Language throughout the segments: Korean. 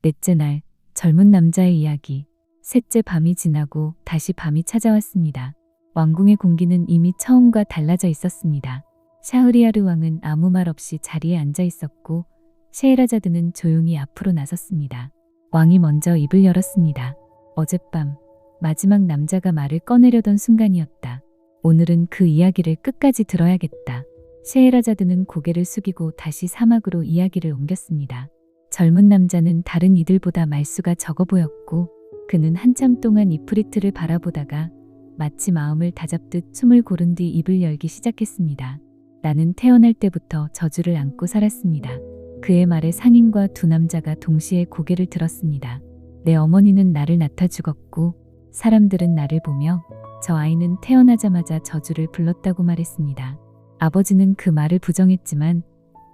넷째 날, 젊은 남자의 이야기. 셋째 밤이 지나고 다시 밤이 찾아왔습니다. 왕궁의 공기는 이미 처음과 달라져 있었습니다. 샤흐리아르 왕은 아무 말 없이 자리에 앉아 있었고 셰헤라자드는 조용히 앞으로 나섰습니다. 왕이 먼저 입을 열었습니다. 어젯밤 마지막 남자가 말을 꺼내려던 순간이었다. 오늘은 그 이야기를 끝까지 들어야겠다. 셰헤라자드는 고개를 숙이고 다시 사막으로 이야기를 옮겼습니다. 젊은 남자는 다른 이들보다 말수가 적어 보였고 그는 한참 동안 이프리트를 바라보다가 마치 마음을 다잡듯 숨을 고른 뒤 입을 열기 시작했습니다. 나는 태어날 때부터 저주를 안고 살았습니다. 그의 말에 상인과 두 남자가 동시에 고개를 들었습니다. 내 어머니는 나를 낳다 죽었고 사람들은 나를 보며 저 아이는 태어나자마자 저주를 불렀다고 말했습니다. 아버지는 그 말을 부정했지만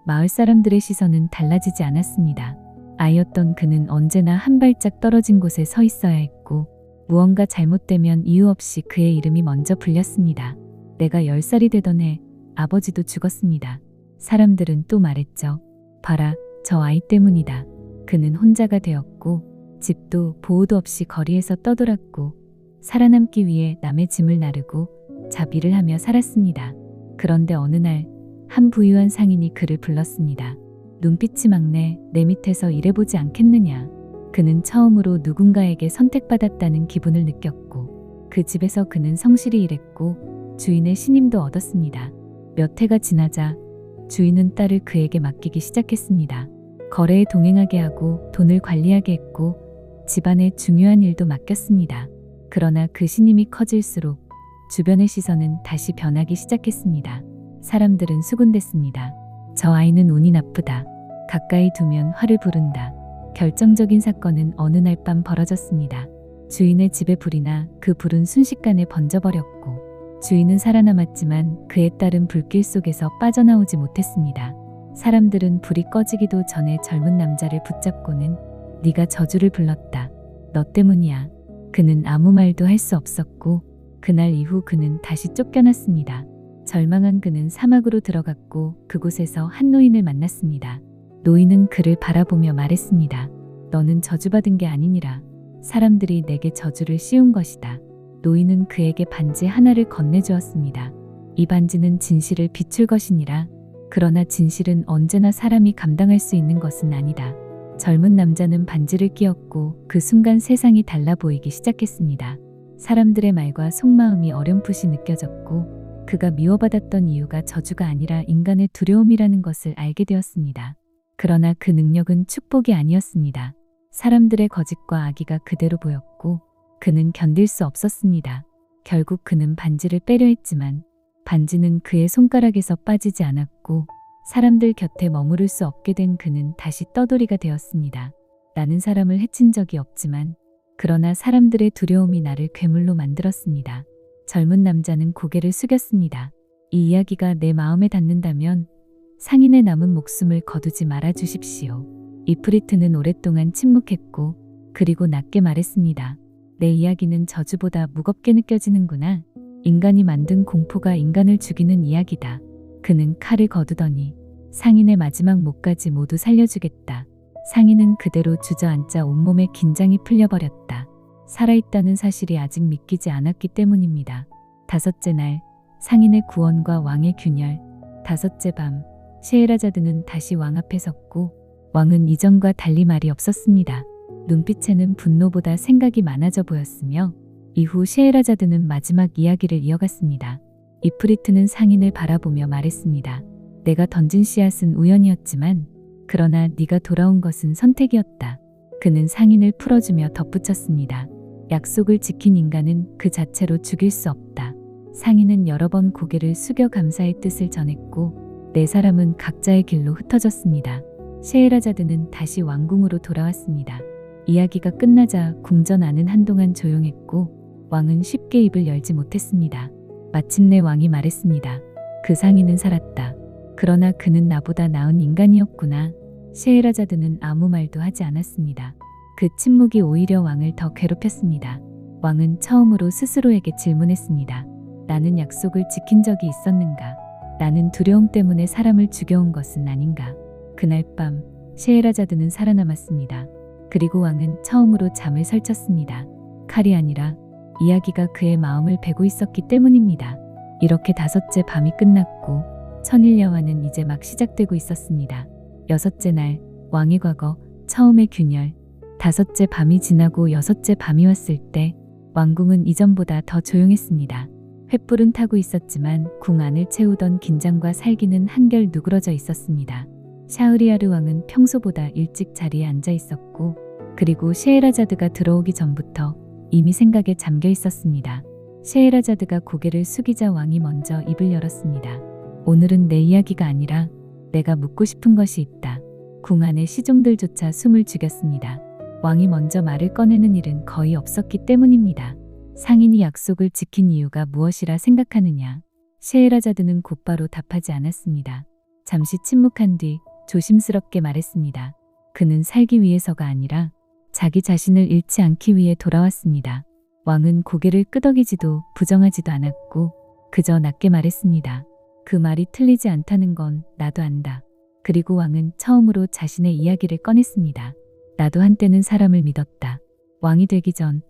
마을 사람들의 시선은 달라지지 않았습니다. 아이였던 그는 언제나 한 발짝 떨어진 곳에 서 있어야 했고 무언가 잘못되면 이유 없이 그의 이름이 먼저 불렸습니다. 내가 10살이 되던 해 아버지도 죽었습니다. 사람들은 또 말했죠. 봐라, 저 아이 때문이다. 그는 혼자가 되었고 집도 보호도 없이 거리에서 떠돌았고 살아남기 위해 남의 짐을 나르고 자비를 하며 살았습니다. 그런데 어느 날 한 부유한 상인이 그를 불렀습니다. 눈빛이 막내 내 밑에서 일해보지 않겠느냐. 그는 처음으로 누군가에게 선택받았다는 기분을 느꼈고 그 집에서 그는 성실히 일했고 주인의 신임도 얻었습니다. 몇 해가 지나자 주인은 딸을 그에게 맡기기 시작했습니다. 거래에 동행하게 하고 돈을 관리하게 했고 집안의 중요한 일도 맡겼습니다. 그러나 그 신임이 커질수록 주변의 시선은 다시 변하기 시작했습니다. 사람들은 수군댔습니다. 저 아이는 운이 나쁘다. 가까이 두면 화를 부른다. 결정적인 사건은 어느 날 밤 벌어졌습니다. 주인의 집에 불이 나 그 불은 순식간에 번져버렸고 주인은 살아남았지만 그의 딸은 불길 속에서 빠져나오지 못했습니다. 사람들은 불이 꺼지기도 전에 젊은 남자를 붙잡고는 네가 저주를 불렀다. 너 때문이야. 그는 아무 말도 할 수 없었고 그날 이후 그는 다시 쫓겨났습니다. 절망한 그는 사막으로 들어갔고 그곳에서 한 노인을 만났습니다. 노인은 그를 바라보며 말했습니다. 너는 저주받은 게 아니니라. 사람들이 내게 저주를 씌운 것이다. 노인은 그에게 반지 하나를 건네주었습니다. 이 반지는 진실을 비출 것이니라. 그러나 진실은 언제나 사람이 감당할 수 있는 것은 아니다. 젊은 남자는 반지를 끼었고 그 순간 세상이 달라 보이기 시작했습니다. 사람들의 말과 속마음이 어렴풋이 느껴졌고 그가 미워받았던 이유가 저주가 아니라 인간의 두려움이라는 것을 알게 되었습니다. 그러나 그 능력은 축복이 아니었습니다. 사람들의 거짓과 악의가 그대로 보였고 그는 견딜 수 없었습니다. 결국 그는 반지를 빼려 했지만 반지는 그의 손가락에서 빠지지 않았고 사람들 곁에 머무를 수 없게 된 그는 다시 떠돌이가 되었습니다. 나는 사람을 해친 적이 없지만 그러나 사람들의 두려움이 나를 괴물로 만들었습니다. 젊은 남자는 고개를 숙였습니다. 이 이야기가 내 마음에 닿는다면 상인의 남은 목숨을 거두지 말아 주십시오. 이프리트는 오랫동안 침묵했고 그리고 낮게 말했습니다. 내 이야기는 저주보다 무겁게 느껴지는구나. 인간이 만든 공포가 인간을 죽이는 이야기다. 그는 칼을 거두더니 상인의 마지막 목까지 모두 살려주겠다. 상인은 그대로 주저앉자 온몸에 긴장이 풀려버렸다. 살아있다는 사실이 아직 믿기지 않았기 때문입니다. 다섯째 날, 상인의 구원과 왕의 균열. 다섯째 밤, 셰헤라자드는 다시 왕 앞에 섰고, 왕은 이전과 달리 말이 없었습니다. 눈빛에는 분노보다 생각이 많아져 보였으며, 이후 셰헤라자드는 마지막 이야기를 이어갔습니다. 이프리트는 상인을 바라보며 말했습니다. 내가 던진 씨앗은 우연이었지만, 그러나 네가 돌아온 것은 선택이었다. 그는 상인을 풀어주며 덧붙였습니다. 약속을 지킨 인간은 그 자체로 죽일 수 없다. 상인은 여러 번 고개를 숙여 감사의 뜻을 전했고 네 사람은 각자의 길로 흩어졌습니다. 셰헤라자드는 다시 왕궁으로 돌아왔습니다. 이야기가 끝나자 궁전 안은 한동안 조용했고 왕은 쉽게 입을 열지 못했습니다. 마침내 왕이 말했습니다. 그 상인은 살았다. 그러나 그는 나보다 나은 인간이었구나. 셰헤라자드는 아무 말도 하지 않았습니다. 그 침묵이 오히려 왕을 더 괴롭혔습니다. 왕은 처음으로 스스로에게 질문했습니다. 나는 약속을 지킨 적이 있었는가? 나는 두려움 때문에 사람을 죽여온 것은 아닌가? 그날 밤 셰헤라자드는 살아남았습니다. 그리고 왕은 처음으로 잠을 설쳤습니다. 칼이 아니라 이야기가 그의 마음을 베고 있었기 때문입니다. 이렇게 다섯째 밤이 끝났고 천일 여화는 이제 막 시작되고 있었습니다. 여섯째 날 왕의 과거 처음의 균열 다섯째 밤이 지나고 여섯째 밤이 왔을 때 왕궁은 이전보다 더 조용했습니다. 횃불은 타고 있었지만 궁 안을 채우던 긴장과 살기는 한결 누그러져 있었습니다. 샤흐리아르 왕은 평소보다 일찍 자리에 앉아 있었고 그리고 셰에라자드가 들어오기 전부터 이미 생각에 잠겨 있었습니다. 셰에라자드가 고개를 숙이자 왕이 먼저 입을 열었습니다. 오늘은 내 이야기가 아니라 내가 묻고 싶은 것이 있다. 궁 안의 시종들조차 숨을 죽였습니다. 왕이 먼저 말을 꺼내는 일은 거의 없었기 때문입니다. 상인이 약속을 지킨 이유가 무엇이라 생각하느냐? 셰에라자드는 곧바로 답하지 않았습니다. 잠시 침묵한 뒤 조심스럽게 말했습니다. 그는 살기 위해서가 아니라 자기 자신을 잃지 않기 위해 돌아왔습니다. 왕은 고개를 끄덕이지도 부정하지도 않았고 그저 낮게 말했습니다. 그 말이 틀리지 않다는 건 나도 안다. 그리고 왕은 처음으로 자신의 이야기를 꺼냈습니다. 나도 한때는 사람을 믿었다. 왕이 되기 전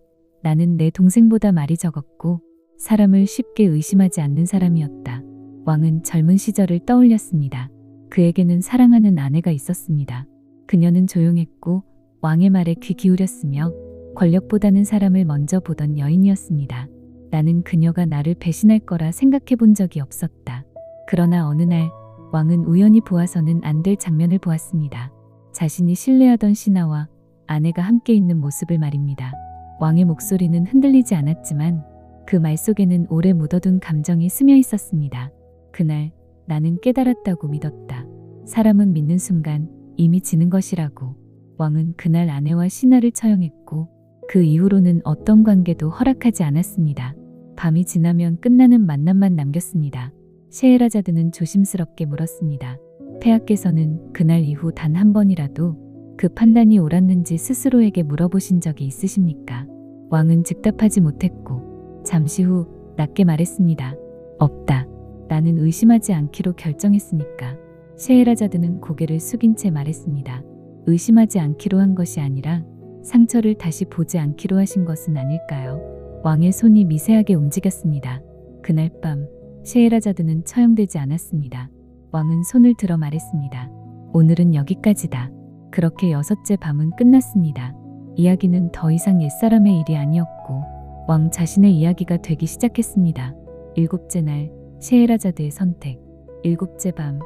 나는 내 동생보다 말이 적었고 사람을 쉽게 의심하지 않는 사람이었다. 왕은 젊은 시절을 떠올렸습니다. 그에게는 사랑하는 아내가 있었습니다. 그녀는 조용했고 왕의 말에 귀 기울였으며 권력보다는 사람을 먼저 보던 여인이었습니다. 나는 그녀가 나를 배신할 거라 생각해 본 적이 없었다. 그러나 어느 날 왕은 우연히 보아서는 안 될 장면을 보았습니다. 자신이 신뢰하던 신하와 아내가 함께 있는 모습을 말입니다. 왕의 목소리는 흔들리지 않았지만 그 말 속에는 오래 묻어둔 감정이 스며 있었습니다. 그날 나는 깨달았다고 믿었다. 사람은 믿는 순간 이미 지는 것이라고. 왕은 그날 아내와 신하를 처형했고 그 이후로는 어떤 관계도 허락하지 않았습니다. 밤이 지나면 끝나는 만남만 남겼습니다. 셰에라자드는 조심스럽게 물었습니다. 폐하께서는 그날 이후 단 한 번이라도 그 판단이 옳았는지 스스로에게 물어보신 적이 있으십니까? 왕은 즉답하지 못했고 잠시 후 낮게 말했습니다. 없다. 나는 의심하지 않기로 결정했으니까. 셰에라자드는 고개를 숙인 채 말했습니다. 의심하지 않기로 한 것이 아니라 상처를 다시 보지 않기로 하신 것은 아닐까요? 왕의 손이 미세하게 움직였습니다. 그날 밤 셰에라자드는 처형되지 않았습니다. 왕은 손을 들어 말했습니다. 오늘은 여기까지다. 그렇게 여섯째 밤은 끝났습니다. 이야기는 더 이상 옛사람의 일이 아니었고 왕 자신의 이야기가 되기 시작했습니다. 일곱째 날 셰에라자드의 선택. 일곱째 밤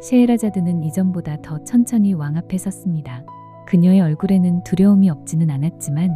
셰에라자드는 이전보다 더 천천히 왕 앞에 섰습니다. 그녀의 얼굴에는 두려움이 없지는 않았지만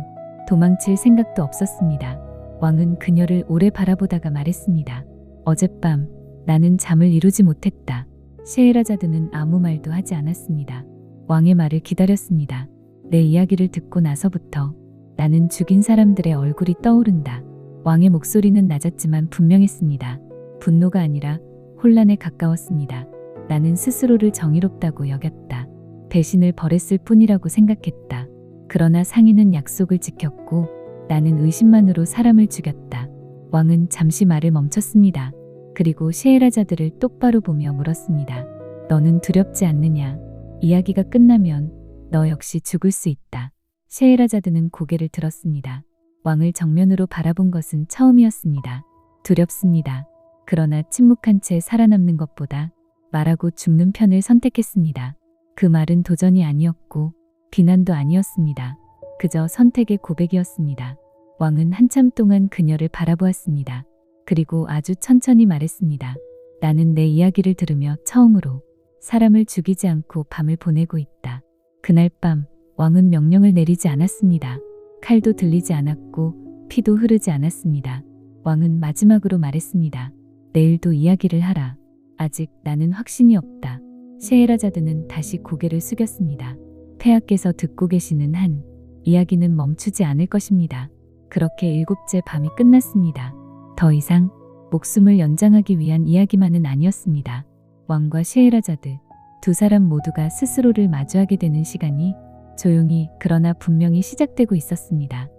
도망칠 생각도 없었습니다. 왕은 그녀를 오래 바라보다가 말했습니다. 어젯밤 나는 잠을 이루지 못했다. 셰에라자드는 아무 말도 하지 않았습니다. 왕의 말을 기다렸습니다. 내 이야기를 듣고 나서부터 나는 죽인 사람들의 얼굴이 떠오른다. 왕의 목소리는 낮았지만 분명했습니다. 분노가 아니라 혼란에 가까웠습니다. 나는 스스로를 정의롭다고 여겼다. 배신을 벌했을 뿐이라고 생각했다. 그러나 상인은 약속을 지켰고 나는 의심만으로 사람을 죽였다. 왕은 잠시 말을 멈췄습니다. 그리고 셰에라자드를 똑바로 보며 물었습니다. 너는 두렵지 않느냐? 이야기가 끝나면 너 역시 죽을 수 있다. 셰에라자드는 고개를 들었습니다. 왕을 정면으로 바라본 것은 처음이었습니다. 두렵습니다. 그러나 침묵한 채 살아남는 것보다 말하고 죽는 편을 선택했습니다. 그 말은 도전이 아니었고 비난도 아니었습니다. 그저 선택의 고백이었습니다. 왕은 한참 동안 그녀를 바라보았습니다. 그리고 아주 천천히 말했습니다. 나는 내 이야기를 들으며 처음으로 사람을 죽이지 않고 밤을 보내고 있다. 그날 밤 왕은 명령을 내리지 않았습니다. 칼도 들리지 않았고 피도 흐르지 않았습니다. 왕은 마지막으로 말했습니다. 내일도 이야기를 하라. 아직 나는 확신이 없다. 셰에라자드는 다시 고개를 숙였습니다. 폐하께서 듣고 계시는 한 이야기는 멈추지 않을 것입니다. 그렇게 일곱째 밤이 끝났습니다. 더 이상 목숨을 연장하기 위한 이야기만은 아니었습니다. 왕과 셰에라자드 두 사람 모두가 스스로를 마주하게 되는 시간이 조용히 그러나 분명히 시작되고 있었습니다.